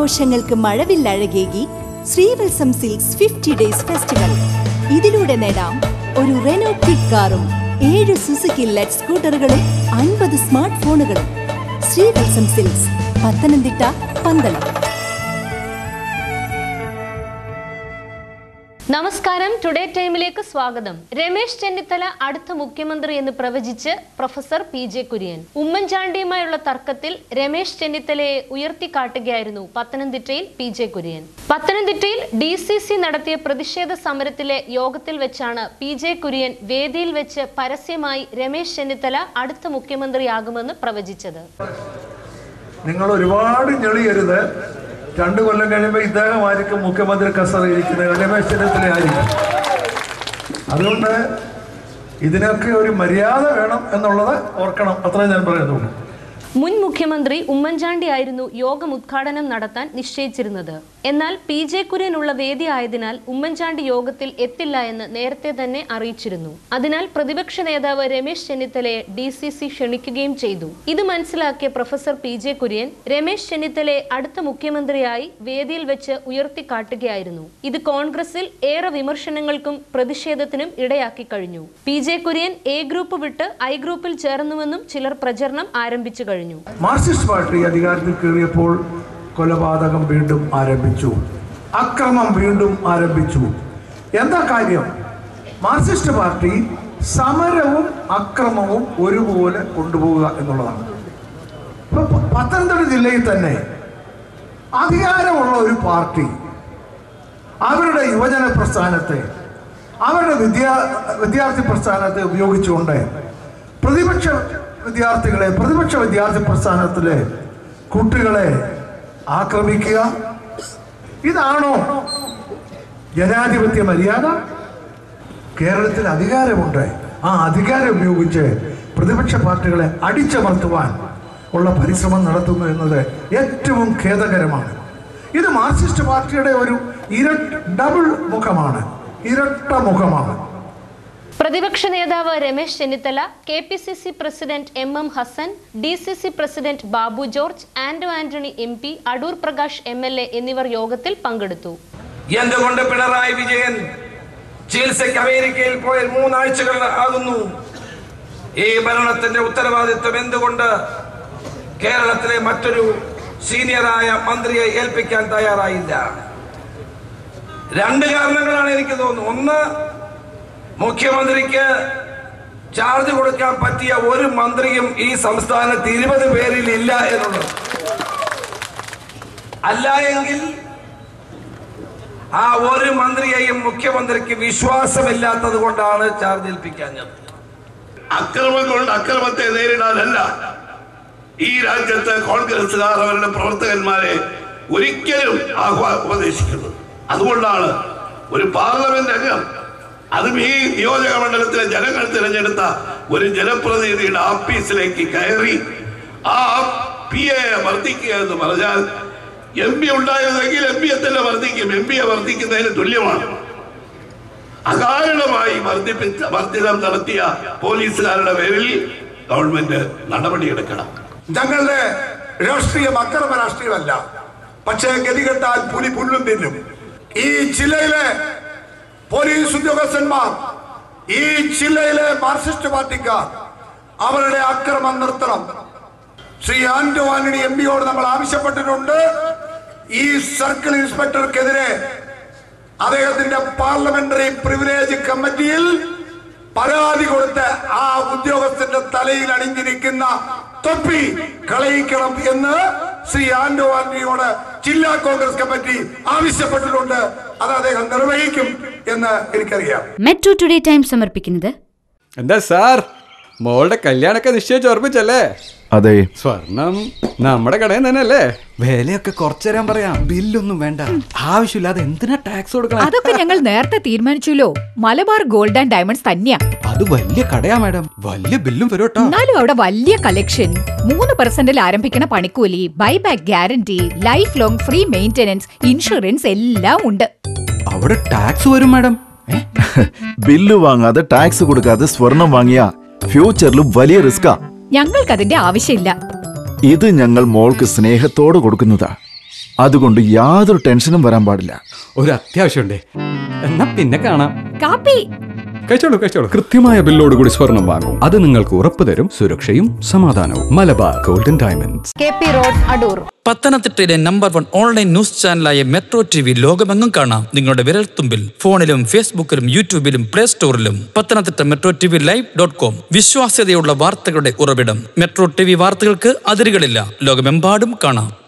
ഓണാഘോഷങ്ങൾക്ക് മഴവില്ലഴകേകി Sreevalsam silks fifty days festival. ഇതിലൂടെ നേടാം ഒരു റെനോ കിഡ് കാറും ഏഴ് സുസുക്കി ലെറ്റ് സ്കൂട്ടറുകളും അൻപത് സ്മാർട്ട് ഫോണുകളും ശ്രീവത്സം സിൽക്സ് പത്തനംതിട്ട പന്തളം. നമസ്കാരം. ടുഡേ ടൈമിലേക്ക് സ്വാഗതം. രമേശ് ചെന്നിത്തല അടുത്ത മുഖ്യമന്ത്രി എന്ന് പ്രവചിച്ച് പ്രൊഫസർ പി ജെ കുര്യൻ. ഉമ്മൻചാണ്ടിയുമായുള്ള തർക്കത്തിൽ രമേശ് ചെന്നിത്തലയെ ഉയർത്തിക്കാട്ടുകയായിരുന്നു പത്തനംതിട്ടയിൽ പി ജെ കുര്യൻ. പത്തനംതിട്ടയിൽ ഡി സി സി നടത്തിയ പ്രതിഷേധ സമരത്തിലെ യോഗത്തിൽ വെച്ചാണ് പി ജെ കുര്യൻ വേദിയിൽ വെച്ച് പരസ്യമായി രമേശ് ചെന്നിത്തല അടുത്ത മുഖ്യമന്ത്രിയാകുമെന്ന് പ്രവചിച്ചത്. നിങ്ങൾ ഒരുപാട് ഞെളിയരുത്. രണ്ടു കൊല്ലം കഴിയുമ്പോൾ ഇദ്ദേഹമായിരിക്കും മുഖ്യമന്ത്രി കസറിയിരിക്കുന്നത് രമേശ് ചെന്നിത്തല ആയിരിക്കും അതുകൊണ്ട് ഇതിനൊക്കെ ഒരു മര്യാദ വേണം എന്നുള്ളത് ഓർക്കണം. അത്രേ ഞാൻ പറയുന്നുള്ളൂ. മുൻ മുഖ്യമന്ത്രി ഉമ്മൻചാണ്ടിയായിരുന്നു യോഗം ഉദ്ഘാടനം നടത്താൻ നിശ്ചയിച്ചിരുന്നത്. എന്നാൽ പി ജെ കുര്യനുള്ള വേദി ആയതിനാൽ ഉമ്മൻചാണ്ടി യോഗത്തിൽ എത്തില്ല എന്ന് നേരത്തെ തന്നെ അറിയിച്ചിരുന്നു. അതിനാൽ പ്രതിപക്ഷ നേതാവ് രമേശ് ചെന്നിത്തലയെ ഡി സി സി ക്ഷണിക്കുകയും ചെയ്തു. ഇത് മനസ്സിലാക്കിയ professor P J Kurien Ramesh ചെന്നിത്തലയെ അടുത്ത മുഖ്യമന്ത്രിയായി വേദിയിൽ വെച്ച് ഉയർത്തിക്കാട്ടുകയായിരുന്നു. ഇത് കോൺഗ്രസിൽ ഏറെ വിമർശനങ്ങൾക്കും പ്രതിഷേധത്തിനും ഇടയാക്കി കഴിഞ്ഞു. P J Kurien A group വിട്ട് ഐ ഗ്രൂപ്പിൽ ചേർന്നുവെന്നും ചിലർ പ്രചരണം ആരംഭിച്ചു കഴിഞ്ഞു. മാർക്സിസ്റ്റ് പാർട്ടി അധികാരത്തിൽ കയറിയപ്പോൾ കൊലപാതകം വീണ്ടും ആരംഭിച്ചു. അക്രമം വീണ്ടും ആരംഭിച്ചു. എന്താ കാര്യം? മാർക്സിസ്റ്റ് പാർട്ടി സമരവും അക്രമവും ഒരുപോലെ കൊണ്ടുപോവുക എന്നുള്ളതാണ്. ഇപ്പൊ പത്തനംതിട്ട ജില്ലയിൽ തന്നെ അധികാരമുള്ള ഒരു പാർട്ടി അവരുടെ യുവജന പ്രസ്ഥാനത്തെ അവരുടെ വിദ്യാ വിദ്യാർത്ഥി പ്രസ്ഥാനത്തെ ഉപയോഗിച്ചുകൊണ്ട് പ്രതിപക്ഷ വിദ്യാർത്ഥികളെ പ്രതിപക്ഷ വിദ്യാർത്ഥി പ്രസ്ഥാനത്തിലെ കുട്ടികളെ ആക്രമിക്കുക. ഇതാണോ ജനാധിപത്യ മര്യാദ? കേരളത്തിൽ അധികാരമുണ്ട്. ആ അധികാരം ഉപയോഗിച്ച് പ്രതിപക്ഷ പാർട്ടികളെ അടിച്ചമർത്തുവാൻ ഉള്ള പരിശ്രമം നടത്തുന്നു എന്നത് ഏറ്റവും ഖേദകരമാണ്. ഇത് മാർക്സിസ്റ്റ് പാർട്ടിയുടെ ഒരു ഇര ഡബിൾ മുഖമാണ്. ഇരട്ട മുഖമാണ്. പ്രതിപക്ഷ നേതാവ് Ramesh Chennithala K P C C president M M Hassan D C C president Babu George Anto Antony M P Adoor Prakash M L A എന്നിവർ യോഗത്തിൽ പങ്കെടുത്തു. എന്തുകൊണ്ട് പിണറായി വിജയൻ ചികിത്സയ്ക്ക് അമേരിക്കയിൽ പോയ മൂന്നാഴ്ചകൾ ആകുന്നു? ഈ ഭരണത്തിന്റെ ഉത്തരവാദിത്വം എന്തുകൊണ്ട് കേരളത്തിലെ മറ്റൊരു സീനിയറായ മന്ത്രിയെ ഏൽപ്പിക്കാൻ തയ്യാറായില്ല? രണ്ട് കാരണങ്ങളാണ് എനിക്ക് തോന്നുന്നത് ഒന്ന് മുഖ്യമന്ത്രിക്ക് ചാർജ് കൊടുക്കാൻ പറ്റിയ ഒരു മന്ത്രിയും ഈ സംസ്ഥാനത്ത് ഇരുപത് പേരിൽ ഇല്ല എന്നുള്ളത്. അല്ല എങ്കിൽ ആ ഒരു മന്ത്രിയെയും മുഖ്യമന്ത്രിക്ക് വിശ്വാസമില്ലാത്തത് കൊണ്ടാണ് ചാർജ് ഏൽപ്പിക്കാഞ്ഞത് അക്രമം കൊണ്ട് അക്രമത്തെ നേരിടാനല്ല ഈ രാജ്യത്ത് കോൺഗ്രസുകാർ അവരുടെ പ്രവർത്തകന്മാരെ ഒരിക്കലും ആഹ്വാ ഉപദേശിക്കുന്നത്. അതുകൊണ്ടാണ് ഒരു പാർലമെന്റ് അംഗം അതും ഈ നിയോജക മണ്ഡലത്തിലെ ജനങ്ങൾ തിരഞ്ഞെടുത്ത ഒരു ജനപ്രതിനിധിയുടെ ആഫീസിലേക്ക് കയറി ആ പി എ വർദ്ധിക്കുക എന്ന് പറഞ്ഞാൽ എം പി ഉണ്ടായിരുന്നെങ്കിൽ എം പിയെ തന്നെ വർദ്ധിക്കും എം പിയെ വർദ്ധിക്കുന്നതിന് തുല്യമാണ്. അകാരണമായി വർദ്ധിപ്പിച്ച വർദ്ധിതം നടത്തിയ പോലീസുകാരുടെ പേരിൽ ഗവൺമെന്റ് നടപടിയെടുക്കണം. ഞങ്ങളുടെ രാഷ്ട്രീയം അക്രമ രാഷ്ട്രീയമല്ല. പക്ഷേ ഗതികെട്ടാൽ പുലി പുല്ലും തിന്നും. ഈ ജില്ലയിലെ പോലീസ് ഉദ്യോഗസ്ഥന്മാർ ഈ ജില്ലയിലെ മാർക്സിസ്റ്റ് പാർട്ടിക്കാർ അവരുടെ അക്രമം നിർത്തണം. ശ്രീ ആന്റോ ആന്റണി എം പിയോട് നമ്മൾ ആവശ്യപ്പെട്ടിട്ടുണ്ട്. ഈ സർക്കിൾ ഇൻസ്പെക്ടർക്കെതിരെ അദ്ദേഹത്തിന്റെ പാർലമെന്ററി പ്രിവിലേജ് കമ്മിറ്റിയിൽ പരാതി കൊടുത്ത് ആ ഉദ്യോഗസ്ഥന്റെ തലയിൽ അണിഞ്ഞിരിക്കുന്ന തൊപ്പി കളയിക്കണം എന്ന് ശ്രീ ആന്റോ ആന്റണിയോട് ജില്ലാ കോൺഗ്രസ് കമ്മിറ്റി ആവശ്യപ്പെട്ടിട്ടുണ്ട്. അത് അദ്ദേഹം നിർവഹിക്കും എന്ന് എനിക്കറിയാം. മെട്രോ ടുഡേ ടൈം സമർപ്പിക്കുന്നത് എന്താ സാർ? മോളുടെ കല്യാണൊക്കെ നിശ്ചയിച്ച് ഉറപ്പിച്ചല്ലേ? അതെ. സ്വർണം നമ്മുടെ കടയിൽ തന്നെ അല്ലേ വിലയൊക്കെ കുറച്ചേരാൻ പറയാം. ബില്ലൊന്നും വേണ്ട. ആവശ്യമില്ലാതെ എന്തിനാ ടാക്സ് കൊടുക്കണം? അതൊക്കെ ഞങ്ങൾ നേരത്തെ തീരുമാനിച്ചല്ലോ. മലബാർ ഗോൾഡ് ആൻഡ് ഡയമണ്ട്സ് തന്നെയാ. അത് വലിയ കടയാ മാഡം. വലിയ ബില്ലും വരും എന്നാലും അവിടെ വലിയ കളക്ഷൻ മൂന്ന് പെർസെന്റിൽ ആരംഭിക്കുന്ന പണിക്കൂലി buyback guarantee life long free maintenance insurance എല്ലാം ഉണ്ട്. അവിടെ ടാക്സ് വരും മാഡം. ബില്ല് വാങ്ങാതെ ടാക്സ് കൊടുക്കാതെ സ്വർണം വാങ്ങിയ ഫ്യൂച്ചറിലും വലിയ റിസ്ക് റിസ്കാ ഞങ്ങൾക്ക് അതിന്റെ ആവശ്യമില്ല. ഇത് ഞങ്ങൾ മോൾക്ക് സ്നേഹത്തോട് കൊടുക്കുന്നതാ. അതുകൊണ്ട് യാതൊരു ടെൻഷനും വരാൻ പാടില്ല. ഒരു അത്യാവശ്യമുണ്ടേ. എന്നാ പിന്നെ കാണാം. കാപ്പി. കഴിച്ചോളൂ കഴിച്ചോളൂ കൃത്യമായ ബില്ലോട് കൂടി സ്വർണം വാങ്ങും. അത് നിങ്ങൾക്ക് ഉറപ്പ് തരും സുരക്ഷയും സമാധാനവും. Malabar golden diamonds. K P road Adoor. പത്തനംതിട്ടയിലെ നമ്പർ വൺ ഓൺലൈൻ ന്യൂസ് ചാനലായ മെട്രോ ടി വി ലോകമെങ്ങും കാണാം. നിങ്ങളുടെ വിരൽത്തുമ്പിൽ ഫോണിലും ഫേസ്ബുക്കിലും യൂട്യൂബിലും play സ്റ്റോറിലും. Pathanamthitta metro T V live dot com. വിശ്വാസ്യതയുള്ള വാർത്തകളുടെ ഉറവിടം. മെട്രോ ടി വി വാർത്തകൾക്ക് അതിരുകളില്ല. ലോകമെമ്പാടും കാണാം.